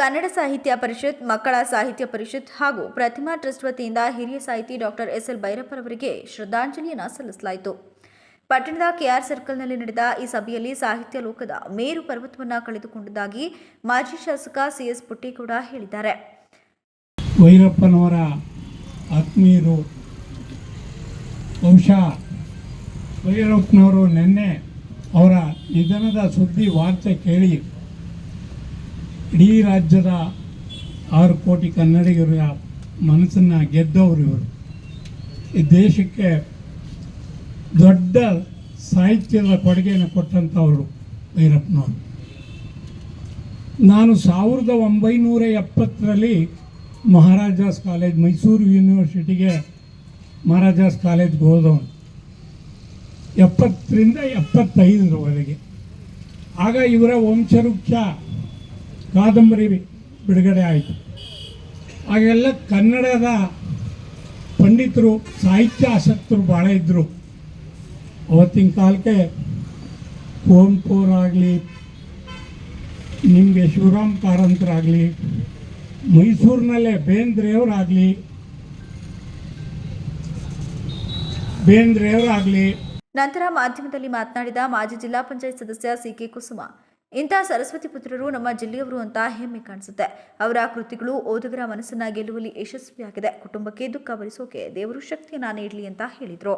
ಕನ್ನಡ ಸಾಹಿತ್ಯ ಪರಿಷತ್, ಮಕ್ಕಳ ಸಾಹಿತ್ಯ ಪರಿಷತ್ ಹಾಗೂ ಪ್ರತಿಮಾ ಟ್ರಸ್ಟ್ ವತಿಯಿಂದ ಹಿರಿಯ ಸಾಹಿತಿ ಡಾಕ್ಟರ್ ಎಸ್ ಎಲ್ ಭೈರಪ್ಪರವರಿಗೆ ಶ್ರದ್ಧಾಂಜಲಿಯನ್ನು ಸಲ್ಲಿಸಲಾಯಿತು. ಪಟ್ಟಣದ ಕೆಆರ್ ಸರ್ಕಲ್ನಲ್ಲಿ ನಡೆದ ಈ ಸಭೆಯಲ್ಲಿ ಸಾಹಿತ್ಯ ಲೋಕದ ಮೇರು ಪರ್ವತವನ್ನು ಕಳೆದುಕೊಂಡದಾಗಿ ಮಾಜಿ ಶಾಸಕ ಸಿಎಸ್ ಕೂಡ ಹೇಳಿದ್ದಾರೆ. ಭೈರಪ್ಪನವರ ಆತ್ಮೀಯರು, ಬಹುಶಃ ಭೈರಪ್ಪನವರು ನಿನ್ನೆ ಅವರ ನಿಧನದ ಸುದ್ದಿ ವಾರ್ತೆ ಕೇಳಿ ಇಡೀ ರಾಜ್ಯದ ಆರು ಕೋಟಿ ಕನ್ನಡಿಗರ ಮನಸ್ಸನ್ನು ಗೆದ್ದವರು ಇವರು. ಈ ದೇಶಕ್ಕೆ ದೊಡ್ಡ ಸಾಹಿತ್ಯದ ಕೊಡುಗೆಯನ್ನು ಕೊಟ್ಟಂಥವರು ಭೈರಪ್ಪನವರು ನಾನು ಸಾವಿರದ ಒಂಬೈನೂರ ಎಪ್ಪತ್ತರಲ್ಲಿ ಮಹಾರಾಜಾಸ್ ಕಾಲೇಜ್, ಮೈಸೂರು ಯೂನಿವರ್ಸಿಟಿಗೆ ಮಹಾರಾಜಾಸ್ ಕಾಲೇಜ್ಗೆ ಹೋದವನು. ಎಪ್ಪತ್ತರಿಂದ ಎಪ್ಪತ್ತೈದರವರೆಗೆ. ಆಗ ಇವರ ವಂಶವೃಕ್ಷ ಕಾದಂಬರಿ ಬಿಡುಗಡೆ ಆಯಿತು. ಆಗೆಲ್ಲ ಕನ್ನಡದ ಪಂಡಿತರು ಸಾಹಿತ್ಯ ಆಸಕ್ತರು ಭಾಳ ಇದ್ದರು ಅವತ್ತಿನ ಕಾಲಕ್ಕೆ ಕುವೆಂಪುರಾಗಲಿ ನಿಮಗೆ ಶಿವರಾಮ್ ಕಾರಂತರಾಗಲಿ, ಮೈಸೂರಿನಲ್ಲೇ ಬೇಂದ್ರೆಯವರಾಗಲಿ ಬೇಂದ್ರೆಯವರಾಗಲಿ. ನಂತರ ಮಾಧ್ಯಮದಲ್ಲಿ ಮಾತನಾಡಿದ ಮಾಜಿ ಜಿಲ್ಲಾ ಪಂಚಾಯತ್ ಸದಸ್ಯ ಸಿಕೆ ಕುಸುಮ. ಇಂತಹ ಸರಸ್ವತಿ ಪುತ್ರರು ನಮ್ಮ ಜಿಲ್ಲೆಯವರು ಅಂತ ಹೆಮ್ಮೆ ಕಾಣಿಸುತ್ತೆ. ಅವರ ಕೃತಿಗಳು ಓದುಗರ ಮನಸ್ಸನ್ನ ಗೆಲ್ಲುವಲ್ಲಿ ಯಶಸ್ವಿಯಾಗಿದೆ. ಕುಟುಂಬಕ್ಕೆ ದುಃಖ ಭರಿಸೋಕೆ ದೇವರು ಶಕ್ತಿಯನ್ನ ನೀಡಲಿ ಅಂತ ಹೇಳಿದ್ರು.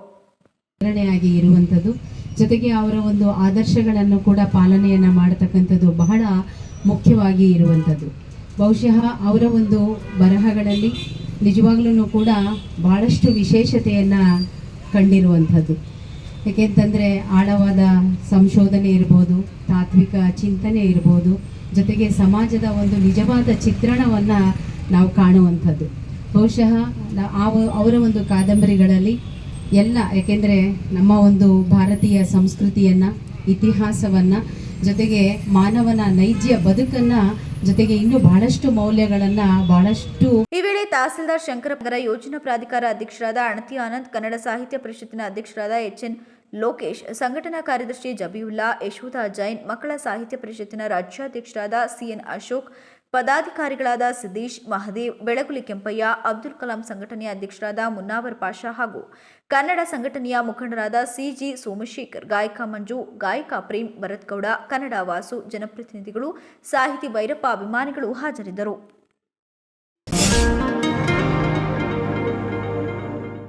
ಪ್ರೇರಣೆಯಾಗಿ ಇರುವಂಥದ್ದು, ಜೊತೆಗೆ ಅವರ ಒಂದು ಆದರ್ಶಗಳನ್ನು ಕೂಡ ಪಾಲನೆಯನ್ನು ಮಾಡತಕ್ಕಂಥದ್ದು ಬಹಳ ಮುಖ್ಯವಾಗಿ ಇರುವಂಥದ್ದು. ಬಹುಶಃ ಅವರ ಒಂದು ಬರಹಗಳಲ್ಲಿ ನಿಜವಾಗ್ಲೂ ಕೂಡ ಬಹಳಷ್ಟು ವಿಶೇಷತೆಯನ್ನು ಕಂಡಿರುವಂಥದ್ದು. ಏಕೆಂತಂದರೆ ಆಳವಾದ ಸಂಶೋಧನೆ ಇರ್ಬೋದು, ತಾತ್ವಿಕ ಚಿಂತನೆ ಇರ್ಬೋದು, ಜೊತೆಗೆ ಸಮಾಜದ ಒಂದು ನಿಜವಾದ ಚಿತ್ರಣವನ್ನು ನಾವು ಕಾಣುವಂಥದ್ದು. ಬಹುಶಃ ಅವರ ಒಂದು ಕಾದಂಬರಿಗಳಲ್ಲಿ ಎಲ್ಲ, ಏಕೆಂದರೆ ನಮ್ಮ ಒಂದು ಭಾರತೀಯ ಸಂಸ್ಕೃತಿಯನ್ನು, ಇತಿಹಾಸವನ್ನು, ಜೊತೆಗೆ ಮಾನವನ ನೈಜ ಬದುಕನ್ನು, ಜೊತೆಗೆ ಇನ್ನೂ ಬಹಳಷ್ಟು ಮೌಲ್ಯಗಳನ್ನು ಬಹಳಷ್ಟು ವೇಳೆ ತಹಸೀಲ್ದಾರ್ ಶಂಕರನಗರ ಯೋಜನಾ ಪ್ರಾಧಿಕಾರ ಅಧ್ಯಕ್ಷರಾದ ಅಣತಿ ಆನಂದ್, ಕನ್ನಡ ಸಾಹಿತ್ಯ ಪರಿಷತ್ತಿನ ಅಧ್ಯಕ್ಷರಾದ ಎಚ್ ಎನ್ ಲೋಕೇಶ್, ಸಂಘಟನಾ ಕಾರ್ಯದರ್ಶಿ ಜಬಿಯುಲ್ಲಾ ಯಶೋಧ ಜೈನ್, ಮಕ್ಕಳ ಸಾಹಿತ್ಯ ಪರಿಷತ್ತಿನ ರಾಜ್ಯಾಧ್ಯಕ್ಷರಾದ ಸಿಎನ್ ಅಶೋಕ್, ಪದಾಧಿಕಾರಿಗಳಾದ ಸಿದ್ದೀಶ್ ಮಹದೇವ್, ಬೆಳಗುಲಿ ಕೆಂಪಯ್ಯ, ಅಬ್ದುಲ್ ಕಲಾಂ ಸಂಘಟನೆಯ ಅಧ್ಯಕ್ಷರಾದ ಮುನ್ನಾವರ್ ಪಾಷಾ ಹಾಗೂ ಕನ್ನಡ ಸಂಘಟನೆಯ ಮುಖಂಡರಾದ ಸಿಜಿ ಸೋಮಶೇಖರ್, ಗಾಯಕ ಮಂಜು, ಗಾಯಕ ಪ್ರೇಮ್ ಭರತ್ಗೌಡ, ಕನ್ನಡ ವಾಸು, ಜನಪ್ರತಿನಿಧಿಗಳು, ಸಾಹಿತಿ ಭೈರಪ್ಪ ಅಭಿಮಾನಿಗಳು ಹಾಜರಿದ್ದರು.